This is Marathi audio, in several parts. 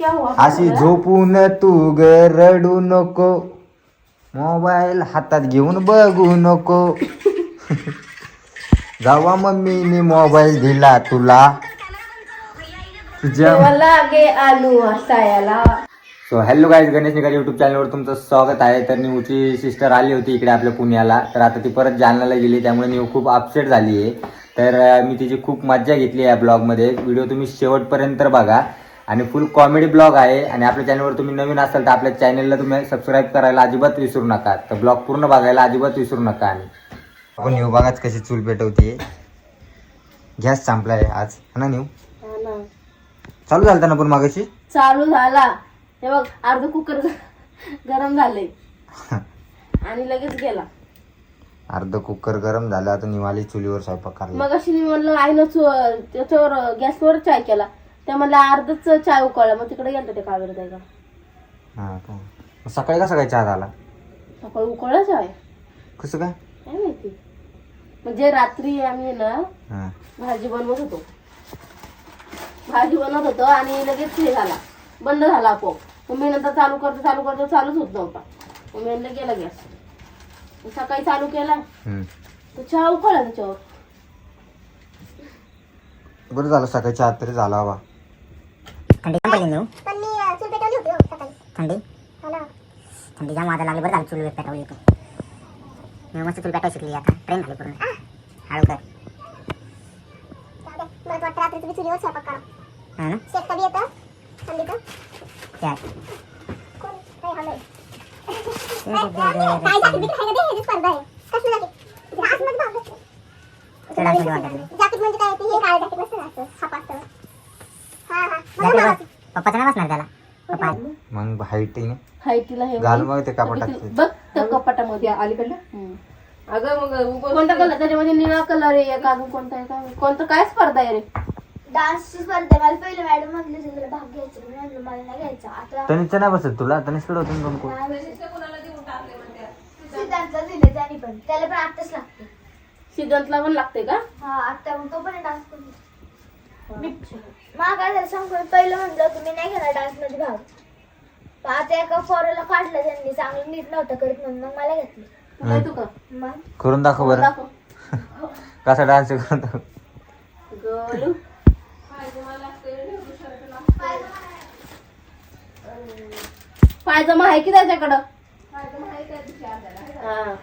क्या हुआ अशी झोपून तू ग रडू नको. मोबाईल हातात घेऊन बघू नको. जावा मम्मीने मोबाईल दिला तुला. तुझ्या लागे आलू हसायला सो हॅलो गाईज गणेश निकाल युट्यूब चॅनलवर तुमचं स्वागत आहे. तर निवची सिस्टर आली होती इकडे आपल्या पुण्याला. तर आता ती परत जालन्याला गेली. त्यामुळे निव खूप अपसेट झाली आहे. तर मी तिची खूप मज्जा घेतली या ब्लॉगमध्ये व्हिडिओ तुम्ही शेवटपर्यंत बघा. आणि फुल कॉमेडी ब्लॉग आहे आणि आपल्या चॅनलवर तुम्ही नवीन असाल तर आपल्या चॅनलला तुम्ही सबस्क्राईब करायला अजिबात विसरू नका. तर ब्लॉग पूर्ण बघायला अजिबात विसरू नका आणि. आपण निव बघाच कशी चूल पेटवते गॅस संपलाय आज हा ना निव हा ना. चालू झालं ना पण मागाशी? चालू झाला. हे बघ अर्ध कुकर गरम झाले आणि लगेच गेला. अर्ध कुकर गरम झालं आता निवाली चुलीवर स्वयंपाक करायला. मग अशी म्हणलं आईनं चु- त्याच्यावर गॅसवर चाय केला. त्या म्हणलं अर्धच चाय उकळला. मग तिकडे गेलं ते कावेरी द्यायला हा का? मग सकाळी कसा काय चहा झाला? सकाळी उकळला चाय कसं काय? काय माहिती? म्हणजे रात्री आम्ही ना हा. भाजी बनवत होतो. भाजी बनवत होतो आणि लगेच हे झाला. बंद झाला आपोआप. मग मी नंतर चालू करतो चालू करतो चालूच होत नव्हता. मग मी म्हणलं गेला गॅस. मग सकाळी चालू केला. हम्म. तर चहा उकळला त्याच्यावर. बरं झालं सकाळी चहा तरी झाला हवा. थंडी पण पडली पण मी चूल पेटवली होती हो सकाळी थंडी हा ना थंडी जाम वाजायला लागली बरं झालं चूल पेटवली होती मी मस्त चूल पेटायला शिकली आता ट्रेन झाली पूर्ण हळू कर. मला वाटतं रात्री तुम्ही चुलीवर स्वयंपाक करा हा ना शेकता बी येतं थंडीचं काय कोण काय बिकीट आहे ते? स्पर्धा कसलं आतमध्ये जाकीट म्हणजे काय ते हे काळं जाकीट ना छाप असतं मला नाही नावाचं. पप्पाचं नाही बसणार त्याला. पप्पा. मग हाईट आहे ना. हायटीला हे घाल मग. ते कपाटात बघ- बघ त्या कपाटामध्ये अलीकडलं. अगं मग कोणता कलर त्याच्यामध्ये निळा कलर आहे एक अजून कोणता आहे काय? कोणतं काय स्पर्धा आहे रे? डान्सची स्पर्धा. मला पहिले मॅडम म्हणले होते तुला भाग घ्यायचा मी म्हणलं मला नाही घ्यायचा. आता तनिषचं नाही बसत तुला? दोन सिद्धार्थला दिले त्याने पण. त्याला पण आत्ताच लागते. सिद्धांतला पण लागते का? हा आता मग तो पण डान्स करतो मी मला काय झालं सांगू का? पहिलं म्हणलं तुम्ही नाही घेणार डान्समध्ये भाग. आता एका फॉरला काढलं त्यांनी चांगलं नीट नव्हतं करत म्हणून मग मला घेतलं. तू काय तू का? मग? करून दाखव बरं. दाखव. कसा डान्स करून दाखव. गोलू. पायजमा आहे की त्याच्याकडं. हा.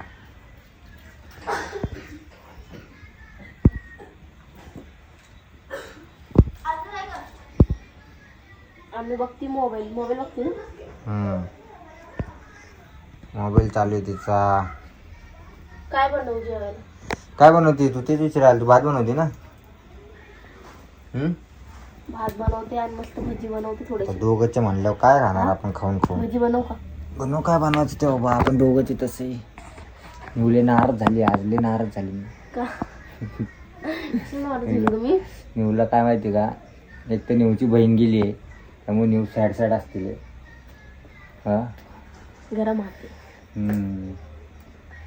आम्ही बघती मोबाईल मोबाईल बघते ना. मोबाईल चालू आहे तिचा. काय बनवू जेवायला? काय बनवते? तू तेच विचारायला तू भात बनवते ना? हम्म? भात बनवते आणि मस्त भजी बनवते तर थोडीशी दोघंचे म्हणल्यावर काय राहणार आपण खाऊन खाऊन? भजी बनवू का? बनव काय बनवायचं ते बाबा आपण दोघंचे तसे. निवले नाराज झाली आजले नाराज झाली. मी. का तुम्ही? निवला काय माहिती का? एक तर निवची बहीण गेली आहे. त्यामुळे निव सॅड सॅड असतील हा. गरम हात हम्म.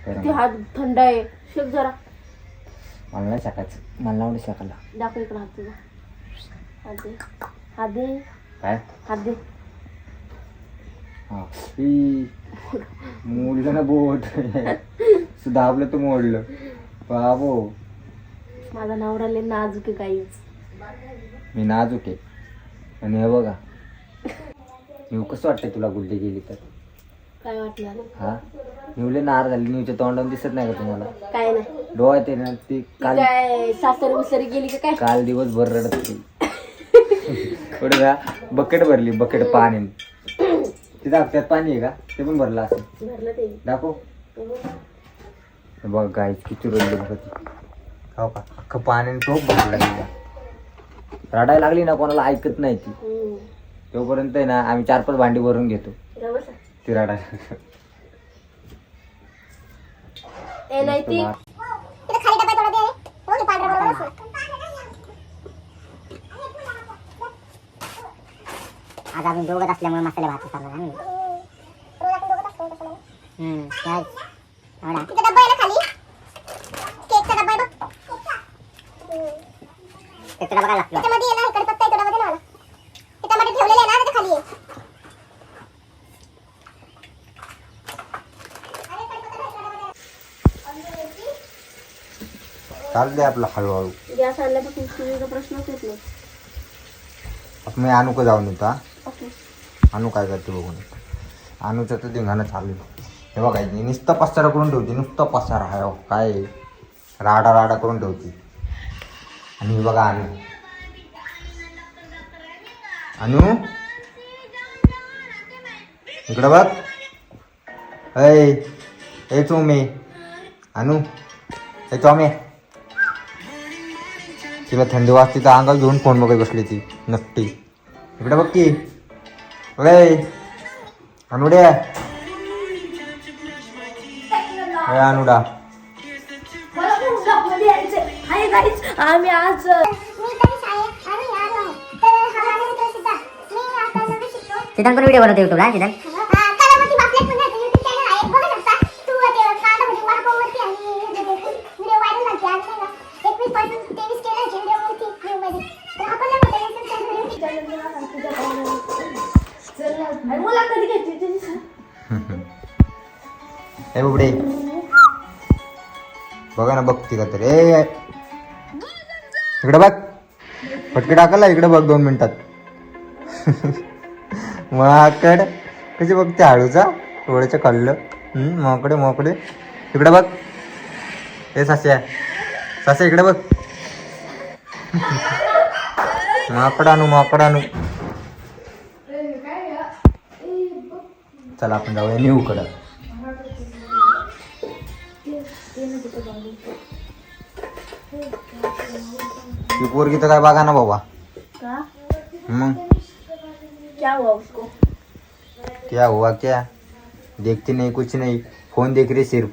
ते हात थंड आहे. शेक जरा. मला नाही शाकायचं. मला नाही शाकाला दाखव इकडं हात तुझा. हात दे. हात दे. काय? हात दे. हा. ई, मोडलं ना बोट. सुधाबलं तर मोडलं. बाबो. माझा नवरा लय नाजूक आहे काहीच मी नाजूक आहे. आणि हे बघा. निव कसं वाटतंय तुला गुड्डे गेली तर? काय वाटलं हा? निवले नार झाली. निवच्या तोंडावर दिसत नाही का तुम्हाला? काय नाही. डोळ्यात आहे ना ती ती काल काय सासरी उसरी गेली का काय? काल दिवसभर रडत होती. पुढे का बकेट भरली बकेट पाणी. तिथं त्यात पाणी आहे का? ते पण भरलं असं भरलं ते. दाखव. हे बघ गाय किती रडली बघ ती. हो का? अख्खं पाण्याने टोप भरला. तिला रडायला लागली ना कोणाला ऐकत नाही ती. हम्म. तोपर्यंत आहे ना आम्ही चार पाच भांडी भरून घेतो. बरोबर आहे. ती रडायला ए नाही ती इथं खाली डबा थोडा दे हो की पांढरा बरोबर असं. आज अजून दोघत असल्यामुळे मसाले भात चालला. हम्म त्याच तिथं खाली. आहे चाललंय आपलं हळूहळू. गॅस आणल्यापासून चुलीचा प्रश्नच येत नाही. आता मी आणू का जाऊन येतो हा. ओके. आणू काय करते बघून. येतो. आणूचं तर धिंगाणं चालू आहे. हे बघा ही नुसतं पसारा करून ठेवते नुसतं पसारा आहे. हो, काय? आहे? राडा राडा करून ठेवते. आणि ही बघा आणू आणू इकडं बघ. ऐ ए चोमे आणू ए चोमे तिला थंडी वाजते तर अंगावर घेऊन फोन बघत बसली ती नक्की इकडे बघ की. अरे अनुड्या ए अनुडा आम्ही आज सिद्धांत पण व्हिडिओ बनवतो युट्यूबला सिद्धांत बघते का तर? ए इकडे बघ. फटके टाकला इकडे बघ दोन मिनिटात. माकड. कशी बघते आळूचा डोळ्याच्या खाल्लं माकडे मोकडे मोकडे. इकडे बघ. हे सास्या सास्या इकडे बघ. माकड आणू माकड आणू चला आपण जाऊया न्यू कडं. ती पोरगी तर काय बघा ना बाबा. का? मग? क्या हुआ उसको? क्या हुआ क्या? देखती नहीं कुछ नहीं. फोन देख रही सिर्फ.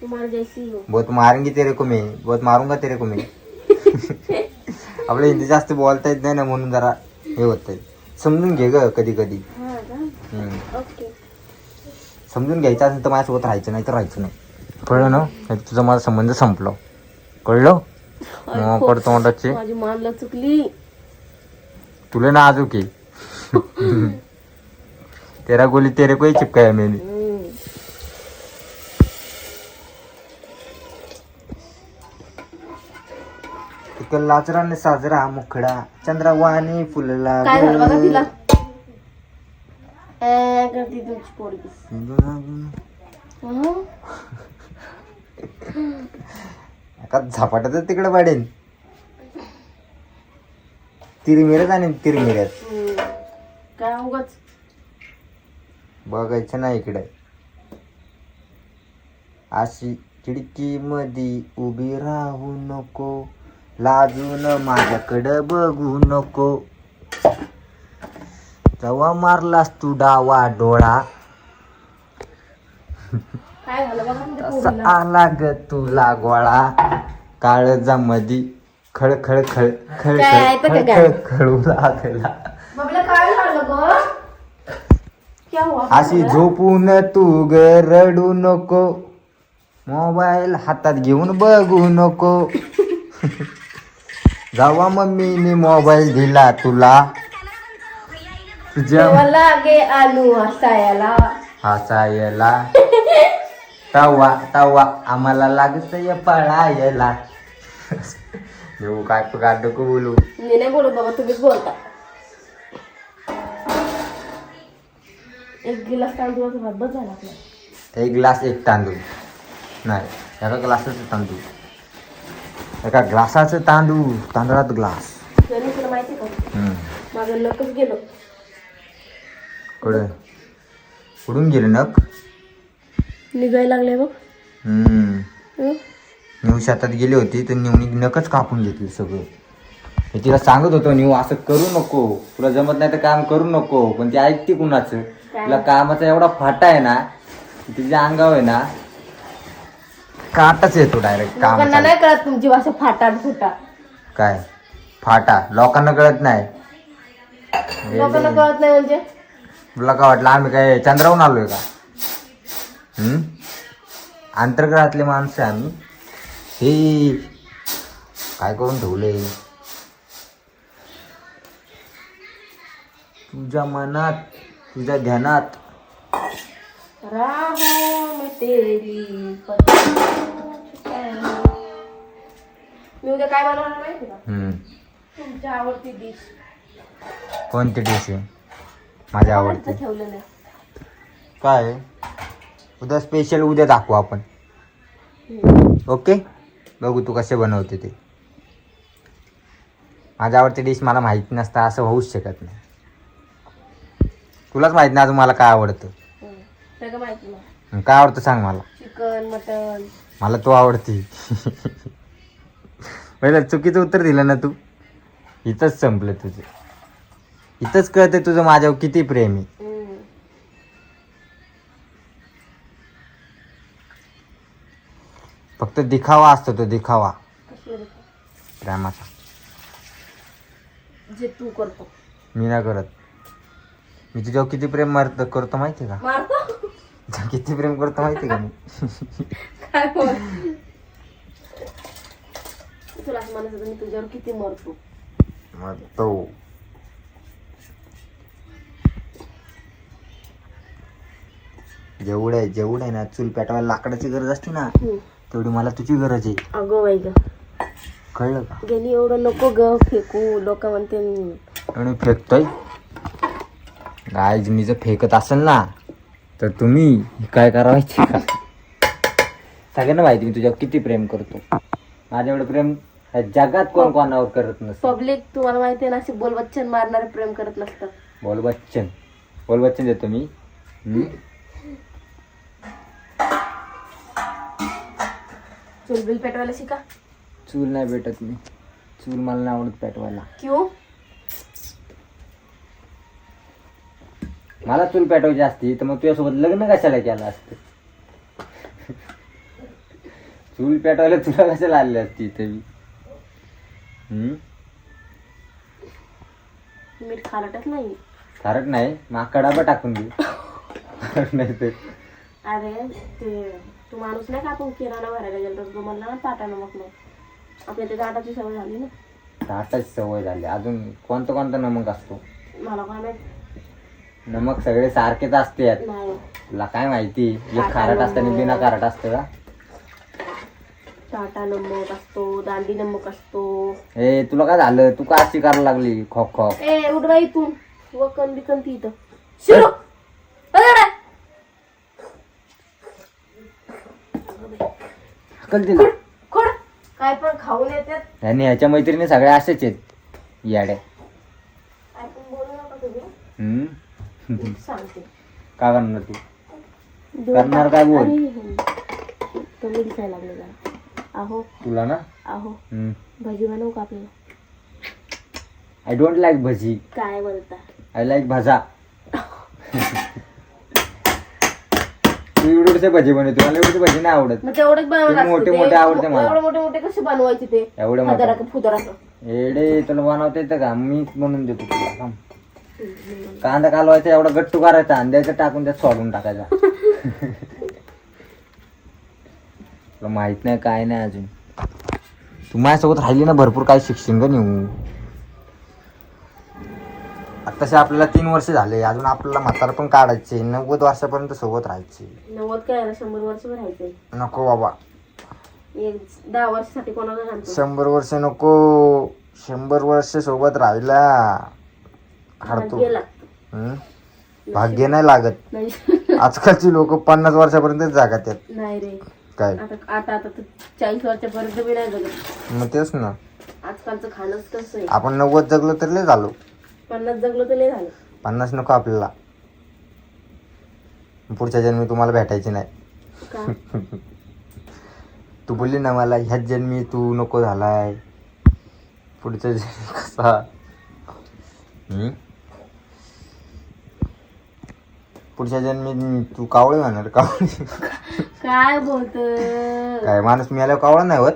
तुम्हारे जैसी हो बहुत मारेंगी तेरे को मैं. बहुत मारूंगा तेरे को मैं. आपलं हिंदी जास्त बोलता येत नाही ना म्हणून जरा हे होत समजून घे ग कधी कधी. हा का? हम्म. ओके. समजून घ्यायचं असेल तर माझ्यासोबत राहायचं नाही तर राहायचं नाही. कळलं ना? नाही तर तुझा माझा संबंध संपला. कळलं? पडतो तोंडाचे माझी मानला चुकली. तुले ना आजू की. तेरा गोली तेरे को ही चिपकाया मैंने. लाचराने साजरा मुखडा. चंद्रवाणी फुलला काय झालं बघा तिला? तुमची पोरगी? एका झपाट्यात तिकडे पाडेन तिरमिऱ्यात आणि तिरमिऱ्यात. हम्म. काय उगाच? बघायचं नाही इकडे. अशी खिडकी मध्ये उभी राहू नको. लाजून माझ्याकडं बघू नको. तेव्हा मारलास तू डावा डोळा. काय झालं बघा ना त्या तसा पोरीला. आला ग तुला गोळा. काळजामधी खळ खळ खळ खळ काय खळ का? खळ खळू लागला. बबल्या काय झालं ग? क्या हुआ अशी झोपून तू ग रडू नको. मोबाईल हातात घेऊन बघू नको. जेव्हा मम्मीने मोबाईल दिला तुला. तुझ्या तेव्हा लागे आलू हसायला. हसायला. तवा तवा आम्हाला लागत या पळायला. येऊ काय पगार नको बोलू. मी नाही बोलत बाबा तुम्हीच बोलता. एक गिलास भात बस झाला आपला. एक ग्लास एक तांदूळ. नाही एका ग्लासाचं तांदूळ. एका ग्लासाचं तांदूळ तांदळात ग्लास. जरी तुला माहिती का? हम्म. माझं नकच गेलो. कुठं? कुठून गेले नक? निघायला लागले बघ. हम्म. हं? न्यू शेतात गेली होती तर न्यूनी नकच कापून घेतली सगळं. मी तिला सांगत होतो न्यू असं करू नको. तुला जमत नाही तर काम करू नको. पण ती ऐकते कुणाचं. तुला कामाचा एवढा फाटा आहे ना की तिच्या अंगावर आहे ना काटाच येतो डायरेक्ट लोकांना कामाचा नाही कळत तुमची भाषा फाटा फुटा. काय? फाटा. लोकांना कळत नाही. लोकांना कळत नाही म्हणजे? तुला काय वाटलं आम्ही काय चंद्रावून आलोय का? हम्म? आंतरग्रहातले माणसं आहे आम्ही. हे काय करून ठेवले? तुझ्या मनात तुझ्या ध्यानात. राहो मैं तेरी पत्नी. मी उद्या काय बनवणार माहिती का? हम्म. तुमची आवडती डिश कोणती डिश आहे? माझी आवडती ठेवलेलं आहे. काय? आहे? उद्या स्पेशल उद्या दाखवू आपण. ओके बघू तू कसे बनवते ते. माझी आवडती डिश मला माहिती नसतं असं होऊच शकत नाही. तुलाच माहीत नाही अजून मला काय आवडतं. काय आवडतं सांग मला. Chicken mutton. मला तो आवडती. पहिलं चुकीचं उत्तर दिलं ना तू. इथंच संपलं तुझं. इथंच कळते तुझं माझ्यावर किती प्रेम आहे. फक्त दिखावा असतो तो दिखावा. प्रेमाचा जे तू करतो. मी नाही करत. मी तुझ्यावर किती प्रेम मारत करतो माहिती का? मारतो? तुझ्यावर किती प्रेम करतो माहिती का मी? काय बोल तुला असं होतं मी तुझ्यावर किती मरतो. मरतो. जेवढं आहे जेवढं आहे ना चूल पेटवायला लाकडाची गरज असते ना हम्म. तेवढी मला तुझी गरज आहे. अगो बाई ग. कळलं का? गेली एवढं नको ग फेकू. लोक म्हणते आणि फेकतोय? गाय मी जर फेकत असेल ना तर तुम्ही काय करावायचे का? सगळ्यांना माहिती मी तुझ्यावर किती प्रेम करतो. माझ्या एवढं प्रेम ह्या जगात कोण कोणावर करत नसतं. पब्लिक तुम्हाला माहिती आहे ना असे बोलबच्चन मारणारे प्रेम करत नसतात. बोल बच्चन बोल बच्चन देतो मी. हम्म? चूल बिल पेटवायला शिका. चूल नाही भेटत मी. चूल मला नाही आवडत पेटवायला. क्यों? मला चूल पेटवायची असती तर मग तुझ्यासोबत लग्न कशाला केलं असतं? चूल पेटवायला तुला कशाला आली असती इथे मी? हम्म? मीठ नाही. खारट नाही मग डाबा टाकून दे. खारट नाही तर अरे ते तू माणूस नाही का आपण किराणा भरायला गेलो तो म्हणला ना ताटा नमक नाही आपल्या ते ताटाची सवय झाली ना. ताटाची सवय झाली. अजून कोणतं कोणतं नमक असतो? मला काय माहीत. नमक सगळे सारखेच असते. नाही. तुला काय माहिती? एक खारट असतं आणि बिना खारट असतं का? टाटा नमक असतो दांडी नमक असतो. ए तुला काय झालं? तू का अशी करायला लागली? खोक खोक. ए उठ बाई इथून. वकन बिकन ती इथं. शिरो! अरे तिला खोड काय पण खाऊन येतात आणि ह्याच्या मैत्रिणी सगळ्या असेच आहेत. याड्या. काय पण बोलू नका तुम्ही. हम्म. सांगते का करणार तू? करणार काय बोल? कमी दिसायला लागले जरा आहो. तुला ना? आहो. हम्म. भाजी बनवू का आपल्याला? I don't like bhaji. काय बोलता? आय लाईक भाजा. एवढे भजी बनवते मला एवढी भजी नाही आवडत. मग तेवढंच बनवायला ते मोठे मोठे. आवडते मला. एवढे मोठे मोठे कसे बनवायचे ते? एवढे मोठे. एडे तुला बनवता येतं का? मी बनवून देतो तुला थांब. कांदा कालवायचा एवढा गट्टू करायचा आणि द्यायचा टाकून त्यात सोडून टाकायचा. तुला माहीत नाही काय नाही अजून. तू माझ्यासोबत राहिली ना भरपूर काय शिक्षण का नेऊ आताशे आपल्याला तीन वर्ष झाले. अजून आपल्याला म्हातार पण काढायचे. नव्वद वर्षापर्यंत सोबत राहायचे. नव्वद काय शंभर वर्ष राहायचंय नको बाबा. एक दहा वर्षासाठी कोणाला सांगतो शंभर वर्ष नको. शंभर वर्ष सोबत राहिला हाडतो. हम्म? भाग्य नाही लागत. नाही. आजकालची लोक पन्नास वर्षापर्यंत जागात आहेत. नाही रे. काय? आता आता आता तर चाळीस वर्षापर्यंत बी नाही जगत. मग तेच ना. आजकालचं खाणंच कसं आहे? आपण नव्वद जगलो तरी लय झालो. पन्नास जगलो तर लय झालं. पन्नास नको आपल्याला. पुढच्या जन्मी तुम्हाला भेटायची नाही. तू बोलली ना मला ह्याच जन्मी तू नको झालाय. पुढच्या जन्मी कसा? हम्म? पुढच्या जन्मी तू कावळे म्हणणार कावळे. काय बोलत काय माणूस मिळाल्यावर कावळा नाही होत?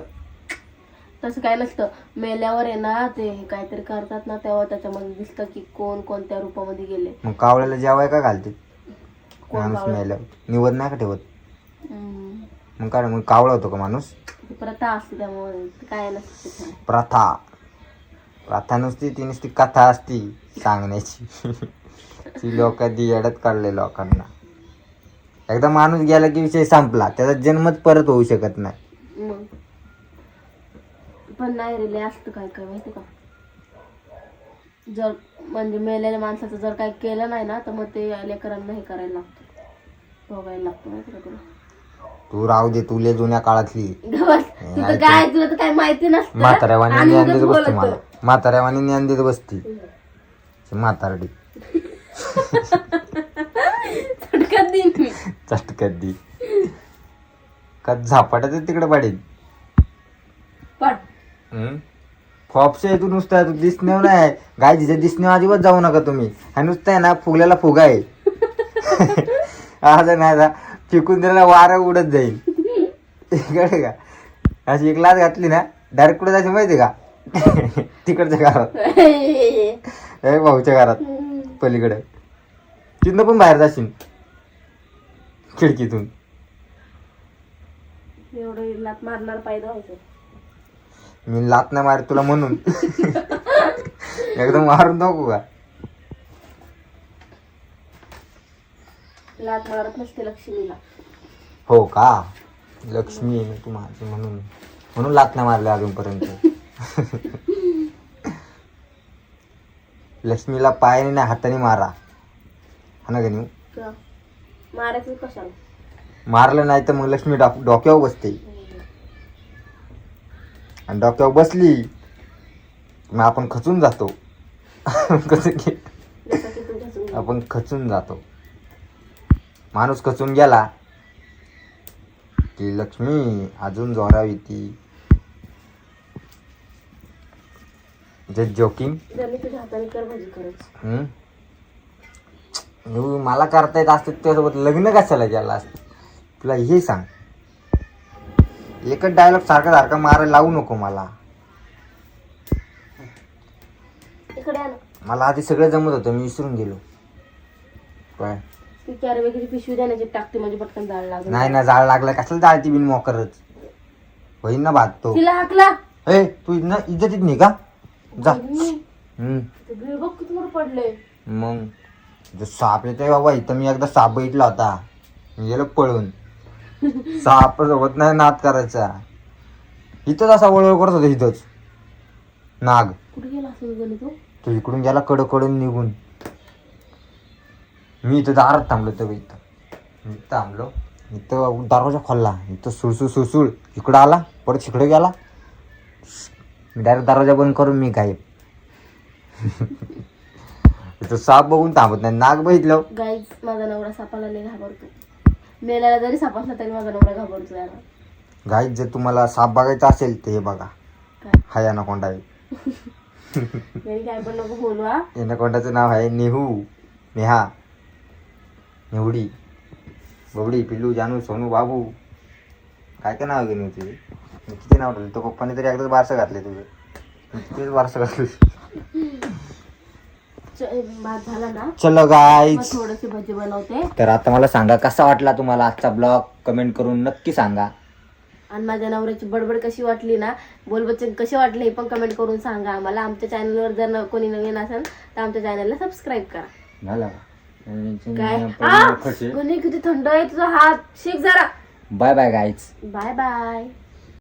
तसं काय नसतं. मेल्यावर आहे ना ते काहीतरी करतात ना तेव्हा त्याच्यामध्ये दिसतं की कोण कोणत्या रूपामध्ये गेले. मग कावळ्याला जेवाय का घालते? कोण माणूस कावळं? मिळाल्यावर निवड नाही का ठेवत? हम्म. मग काय मग कावळा होतो का माणूस? ती प्रथा असते त्यामुळे ते काय नसतं ते. प्रथा. प्रथा नुसती ती नुसती कथा असती सांगण्याची. ती लोकांनी येड्यात काढले लोकांना. एकदा माणूस गेला की विषय संपला त्याचा जन्मच परत होऊ शकत नाही. मग? पण नाही रे लय असतं काय काय माहिती का? जर म्हणजे मेलेल्या माणसाचं जर काय केलं नाही ना तर मग ते लेकरांना हे करायला लागतं. भोगायला लागतं माहिती का तुला? तू राहू दे तुले जुन्या काळातली. काय तुला तर काय माहिती नसतं. म्हाताऱ्यावानी आणि ज्ञान उगाच देत बसते बोलतो. मला म्हाताऱ्यावानी ज्ञान देत बसती. म्हातारडी. फटकत देईन मी. चटक्यात दी. का झापाटाच तिकडे पाडीन पट फॉपच्या इथून नुसतं आहे, तू दिसण्यावर नाही गाय जिथे दिसण्यावर अजिबात जाऊ नका तुम्ही. हा नुसतं आहे ना फुगल्याला फुगा आहे. असं नाही आता. फेकून दिलेला वारा उडत जाईल. कळे का? अशी एक लाच घातली ना डायरेक्ट कुठे जायचं माहिती का? तिकडच्या घरात ए भाऊच्या घरात. पलीकडे. तिथनं पण बाहेर जाशील. खिडकीतून. एवढं लात मारणार पाहिजे मी लात नाही मार तुला म्हणून. एकदम मारून नको का? लात मारत नसते लक्ष्मीला. हो का? लक्ष्मी आहे तू माझी म्हणून. म्हणून लात नाही मारले अजूनपर्यंत. लक्ष्मीला पायाने नाही हाताने मारा. हा ना गणी का? मारायचं कशाला? मारलं नाही तर मग लक्ष्मी डॉक डोक्यावर बसते. आणि डोक्यावर बसली. मग आपण खचून जातो. कसं की. आपण खचून जातो. माणूस खचून गेला की लक्ष्मी अजून जोरावी ती. जे जोकिंग जर मी तुझ्या हाताने कर भाजी खरंच. मला करता येत असतं त्यासोबत लग्न कशाला केलं असतं? तुला हे सांग. एकच डायलॉग सारखा सारखा मारायला लावू नको मला. इकडे मला आधी सगळं जमत होतं मी विसरून गेलो. काय? ती चार वेगळी पिशवी देण्याची टाकते म्हणजे पटकन जाळ लागेल. नाही ना जाळ लागला कशाला जाळती बिन मोकरच होईन ना तिला हाकला. ए तू इथनं इज्जतीत नाही का जा. हम्म. ते बिळ बघ किती मोठं पडलंय. मग जो साप येतोय बाबा इथं मी एकदा साप बघितला होता. मी गेलो पळून. साप सोबत नाही नाद करायचा. इथंच असा वळवळ करत होता इथंच. नाग. कुठे गेला असं गेली तू तो इकडून गेला कडकडून निघून. मी इथं दारात थांबलो तर इथं. मी थांबलो. इथं दरवाजा खोलला. इथं सुळसुळ सुळसुळ. इकडं आला परत इकडे गेला. मी डायरेक्ट दरवाजा बंद करून मी गायब. इथं साप बघून थांबत नाही. नाग बघितलं. गाईज माझा नवरा सापाला लय घाबरतो. मेल्याला जरी साप असला तरी माझा नवरा घाबरतो याला गाईत जर तुम्हाला साप बघायचा असेल तर हे बघा. काय? हा अनाकोंडा आहे. घरी काय पण नको बोलू हा. नाव आहे नेहू नेहा नेवडी बबडी पिल्लू जानू सोनू बाबू. काय काय नाव घेणे तुझे किती नाव ठेवले? तो पप्पाने तरी एकदाच बारसं घातले तुझे. कितीच बारसं घातले भात झाला ना? चलो गाईज थोडीशी भजी बनवते. तर आता मला सांगा कसा वाटला तुम्हाला आजचा ब्लॉग कमेंट करून नक्की सांगा. आणि माझ्या नवऱ्याची बडबड कशी वाटली ना? बोलबच्चन कसे वाटले हे पण कमेंट करून सांगा. आम्हाला आमच्या चॅनलवर जर न- कोणी नवीन असेल तर आमच्या चॅनलला सबस्क्राईब करा. झाला काय? आ! गुन्हे किती थंड आहे तुझा हात शेक जरा. Bye bye guys bye bye